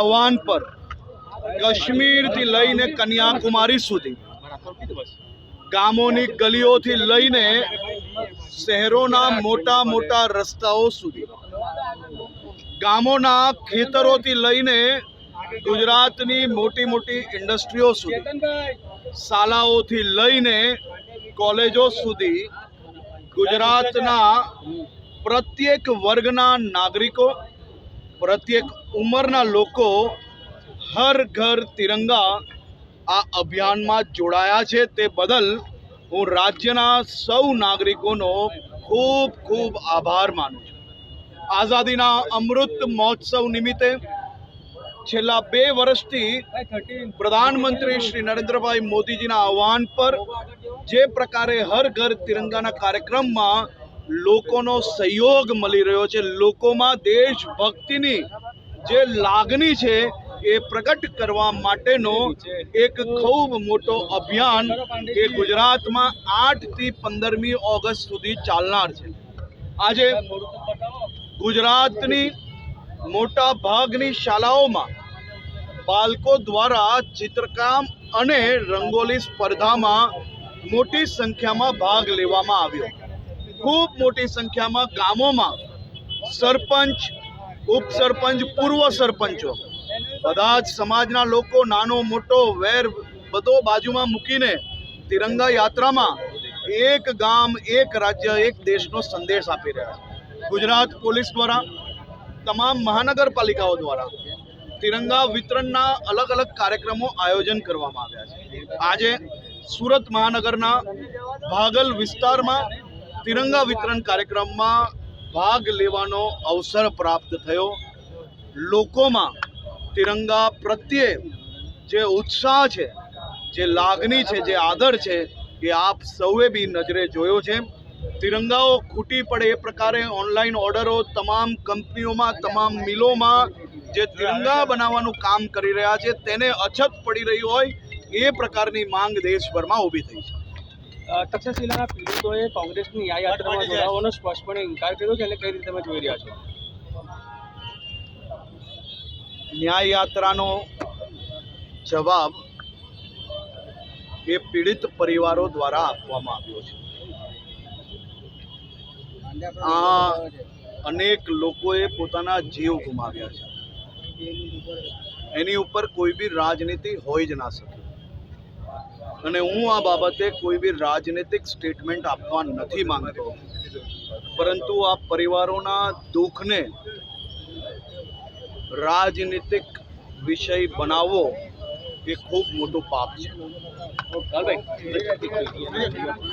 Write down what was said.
આહવાન પર કાશ્મીરથી લઈને કન્યાકુમારી સુધી ગામોની ગલીઓથી લઈને શહેરોના મોટા મોટા રસ્તાઓ સુધી ગામોના ખેતરોથી લઈને ગુજરાતની મોટી મોટી ઇન્ડસ્ટ્રીઓ સુધી શાળાઓથી લઈને કોલેજો સુધી ગુજરાતના પ્રત્યેક વર્ગના નાગરિકો પ્રત્યેક ઉંમરના લોકો હર ઘર તિરંગા આ અભિયાનમાં જોડાયા છે. તે બદલ હું રાજ્યના સૌ નાગરિકોનો ખૂબ ખૂબ આભાર માનું છું. આઝાદીના અમૃત મહોત્સવ નિમિત્તે છેલ્લા બે વર્ષથી પ્રધાનમંત્રી શ્રી નરેન્દ્રભાઈ મોદીજીના આહવાન પર જે પ્રકારે હર ઘર તિરંગાના કાર્યક્રમમાં લોકોનો સહયોગ મળી રહ્યો છે. લોકોમાં દેશભક્તિની જે લાગણી છે એ પ્રગટ કરવા માટેનો એક ખૂબ મોટો અભિયાન એ ગુજરાતમાં આઠથી પંદરમી ઓગસ્ટ સુધી ચાલનાર છે. આજે ગુજરાતની મોટા ભાગની શાળાઓમાં બાળકો દ્વારા ચિત્રકામ અને રંગોલી સ્પર્ધામાં મોટી સંખ્યામાં ભાગ લેવામાં આવ્યો. ખૂબ મોટી સંખ્યામાં ગામોમાં સરપંચ, ઉપસરપંચ, પૂર્વ સરપંચો. બધા જ સમાજના લોકો નાનો, મોટો, વેર બધો બાજુમાં મૂકીને તિરંગા યાત્રામાં એક ગામ, એક રાજ્ય, એક દેશનો સંદેશ આપી રહ્યા છે. ગુજરાત પોલીસ દ્વારા, તમામ મહાનગરપાલિકાઓ દ્વારા તિરંગા વિતરણના અલગ અલગ કાર્યક્રમો આયોજન કરવામાં આવ્યા છે. આજે સુરત મહાનગરના ભાગલ વિસ્તારમાં તિરંગા વિતરણ કાર્યક્રમમાં ભાગ લેવાનો અવસર પ્રાપ્ત થયો. લોકોમાં તિરંગા પ્રત્યે જે ઉત્સાહ છે, જે લાગણી છે, જે આદર છે એ આપ સૌએ બી નજરે જોયો છે. તિરંગાઓ ખૂટી પડે એ પ્રકારે ઓનલાઈન ઓર્ડરો તમામ કંપનીઓમાં, તમામ મિલોમાં જે તિરંગા બનાવવાનું કામ કરી રહ્યા છે, તેને અછત પડી રહી હોય એ પ્રકારની માંગ દેશભરમાં ઊભી થઈ છે. તક્ષશિલાના પીડિતોએ કોંગ્રેસની ન્યાય યાત્રામાં જોડાવાનો સ્પષ્ટપણે ઇનકાર કર્યો છે અને કઈ રીતે તમે જોઈ રહ્યા છો? ન્યાય યાત્રાનો જવાબ એ પીડિત પરિવારો દ્વારા આપવામાં આવ્યો છે. આ અનેક લોકોએ પોતાના જીવ ગુમાવ્યા છે. એની ઉપર કોઈ બી રાજનીતિ હોય જ ના શકે. અને હું આ બાબતે કોઈ બી રાજનીતિક સ્ટેટમેન્ટ આપવા નથી માંગતો. પરંતુ આ પરિવારોના દુઃખને રાજનીતિક વિષય બનાવવો એ ખૂબ મોટું પાપ છે.